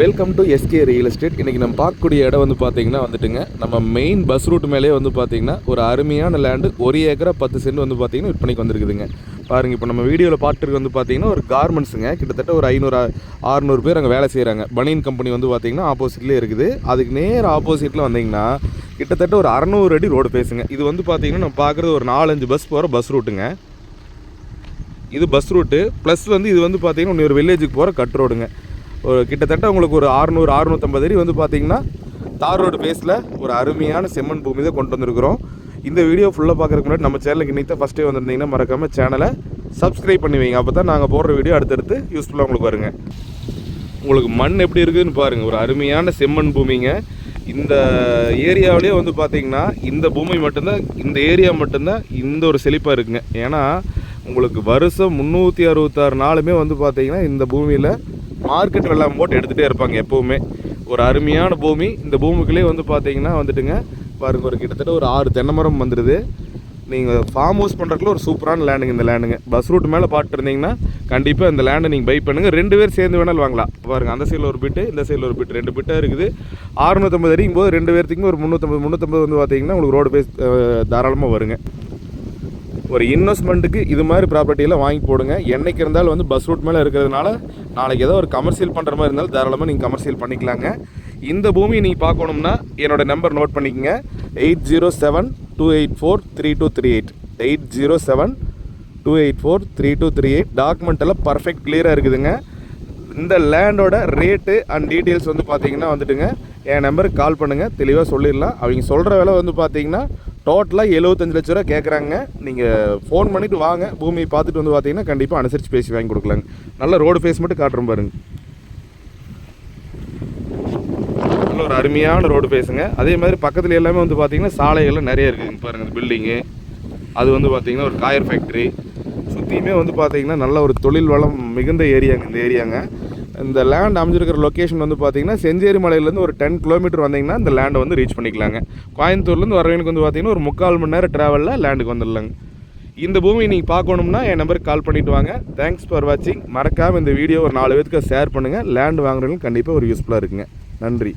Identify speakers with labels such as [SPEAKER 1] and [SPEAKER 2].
[SPEAKER 1] Welcome to SK real estate இன்றைக்கி நம்ம பார்க்கக்கூடிய இடம் வந்து பார்த்தீங்கன்னா வந்துட்டுங்க நம்ம மெயின் பஸ் ரூட் மேலே வந்து பார்த்தீங்கன்னா ஒரு அருமையான லேண்டு ஒரு ஏக்கரா பத்து சென்ட் வந்து பார்த்தீங்கன்னா விற்பனைக்கு வந்திருக்குதுங்க. பாருங்கள் இப்போ நம்ம வீடியோவில் பார்த்துருக்கு வந்து பார்த்தீங்கன்னா ஒரு கார்மெண்ட்ஸுங்க கிட்டத்தட்ட ஒரு ஐநூறு அறுநூறு பேர் அங்கே வேலை செய்கிறாங்க பனியன் கம்பெனி வந்து பார்த்தீங்கன்னா ஆப்போசிட்லேயே இருக்குது. அதுக்கு நேர் ஆப்போசிட்டில் வந்தீங்கன்னா கிட்டத்தட்ட ஒரு அறநூறு அடி ரோடு பேசுங்க இது வந்து பார்த்தீங்கன்னா நம்ம பார்க்குறது ஒரு நாலஞ்சு பஸ் போகிற பஸ் ரூட்டுங்க இது பஸ் ரூட்டு ப்ளஸ் வந்து இது வந்து பார்த்தீங்கன்னா இன்னொரு வில்லேஜுக்கு போகிற கட் ரோடுங்க ஒரு கிட்டத்தட்ட உங்களுக்கு ஒரு அறுநூறு அறுநூற்றம்பது அடி வந்து பார்த்தீங்கன்னா தார் ரோடு பேஸில் ஒரு அருமையான செம்மண் பூமி தான் கொண்டு வந்திருக்கிறோம். இந்த வீடியோ ஃபுல்லாக பார்க்குறதுக்கு முன்னாடி நம்ம சேனலுக்கு இன்னைக்கு தான் ஃபஸ்ட்டே வந்திருந்தீங்கன்னா மறக்காமல் சேனலை சப்ஸ்கிரைப் பண்ணி வைங்க அப்போ தான் நாங்கள் போடுற வீடியோ அடுத்தடுத்து யூஸ்ஃபுல்லாக உங்களுக்கு வருங்க. உங்களுக்கு மண் எப்படி இருக்குதுன்னு பாருங்கள் ஒரு அருமையான செம்மண் பூமிங்க. இந்த ஏரியாவிலே வந்து பார்த்தீங்கன்னா இந்த பூமி மட்டும்தான் இந்த ஏரியா மட்டும்தான் இந்த ஒரு செழிப்பாக இருக்குங்க. ஏன்னா உங்களுக்கு வருஷம் முந்நூற்றி அறுபத்தாறு நாளுமே வந்து பார்த்தீங்கன்னா இந்த பூமியில் மார்க்கெட் வெள்ளாமை போட்டு எடுத்துகிட்டே இருப்பாங்க எப்போவுமே. ஒரு அருமையான பூமி. இந்த பூமிக்குள்ளே வந்து பார்த்தீங்கன்னா வந்துட்டுங்க பாருங்க ஒரு கிட்டத்தட்ட ஒரு ஆறு தென்னை மரம் வந்துடுது நீங்கள் ஃபார்ம் ஹவுஸ் பண்ணுறதுக்குள்ள ஒரு சூப்பரான லேண்டுங்க இந்த லேண்டுங்க பஸ் ரூட் மேலே பார்த்துட்டு இருந்தீங்கன்னா கண்டிப்பாக இந்த லேண்டை நீங்கள் பை பண்ணுங்கள் ரெண்டு பேர் சேர்ந்து வேணாலும் வாங்கலாம். பாருங்கள் அந்த சைடில் ஒரு பிட்டு இந்த சைடில் ஒரு பிட்டு ரெண்டு பிட்டாக இருக்குது. அறுநூற்றம்பது அடிக்கும் போது ரெண்டு பேர்த்துக்கும் ஒரு முந்நூற்றம்பது முந்நூற்றம்பது வந்து பார்த்தீங்கன்னா உங்களுக்கு ரோடு பேஸ் தாராளமாக வருங்க. ஒரு இன்வெஸ்ட்மெண்ட்டுக்கு இது மாதிரி ப்ராப்பர்ட்டியெல்லாம் வாங்கி போடுங்க. என்றைக்கு இருந்தாலும் வந்து பஸ் ரூட் மேலே இருக்கிறதுனால நாளைக்கு ஏதோ ஒரு கமர்ஷியல் பண்ணுற மாதிரி இருந்தாலும் தாராளமாக நீங்கள் கமர்ஷியல் பண்ணிக்கலாங்க. இந்த பூமியை நீங்கள் பார்க்கணும்னா என்னோட நம்பர் நோட் பண்ணிக்கங்க. Eight zero seven two eight four three two three eight eight zero seven two eight four three two three eight document எல்லாம் பர்ஃபெக்ட் கிளியராக இருக்குதுங்க. இந்த லேண்டோட ரேட்டு அண்ட் டீட்டெயில்ஸ் வந்து பார்த்தீங்கன்னா வந்துட்டுங்க. என் நம்பருக்கு கால் பண்ணுங்கள் தெளிவாக சொல்லிடலாம். அவங்க சொல்கிற விலை வந்து பார்த்தீங்கன்னா டோட்டலாக எழுபத்தஞ்சு லட்ச ரூபா கேட்குறாங்க நீங்கள் ஃபோன் பண்ணிவிட்டு வாங்க. பூமியை பார்த்துட்டு வந்து பார்த்தீங்கன்னா கண்டிப்பாக அனுசரித்து பேசி வாங்கி கொடுக்கலாங்க. நல்ல ரோடு ஃபேஸ் மட்டும் காட்டுறோம் பாருங்க. நல்ல ஒரு அருமையான ரோடு ஃபேஸுங்க அதே மாதிரி பக்கத்தில் எல்லாமே வந்து பார்த்தீங்கன்னா சாலைகள்லாம் நிறைய இருக்குதுங்க பாருங்கள் பில்டிங்கு அது வந்து பார்த்தீங்கன்னா ஒரு காயர் ஃபேக்ட்ரி சுற்றியுமே வந்து பார்த்தீங்கன்னா நல்ல ஒரு தொழில் வளம் மிகுந்த ஏரியாங்க இந்த ஏரியாங்க இந்த லேண்ட் அமைஞ்சிருக்கிற லொக்கேஷன் வந்து பார்த்தீங்கன்னா செஞ்சேரி மலையிலேருந்து ஒரு டென் கிலோமீட்டர் வந்தீங்கன்னா இந்த லேண்டை வந்து ரீச் பண்ணிக்கலாங்க. கோயம்புத்தூர்லேருந்து வரவங்களுக்கு வந்து பார்த்தீங்கன்னா ஒரு முக்கால் மணி நேரம் ட்ராவலில் லேண்டுக்கு வந்துடலாங்க. இந்த பூமி நீங்கள் பார்க்கணும்னா என் நம்பருக்கு கால் பண்ணிட்டு வாங்க. தேங்க்ஸ் ஃபார் வாட்சிங் மறக்காமல் இந்த வீடியோ ஒரு நாலு பேருக்கு ஷேர் பண்ணுங்கள் லேண்ட் வாங்குறவங்களுக்கு கண்டிப்பாக ஒரு யூஸ்ஃபுல்லாக இருக்குங்க. நன்றி.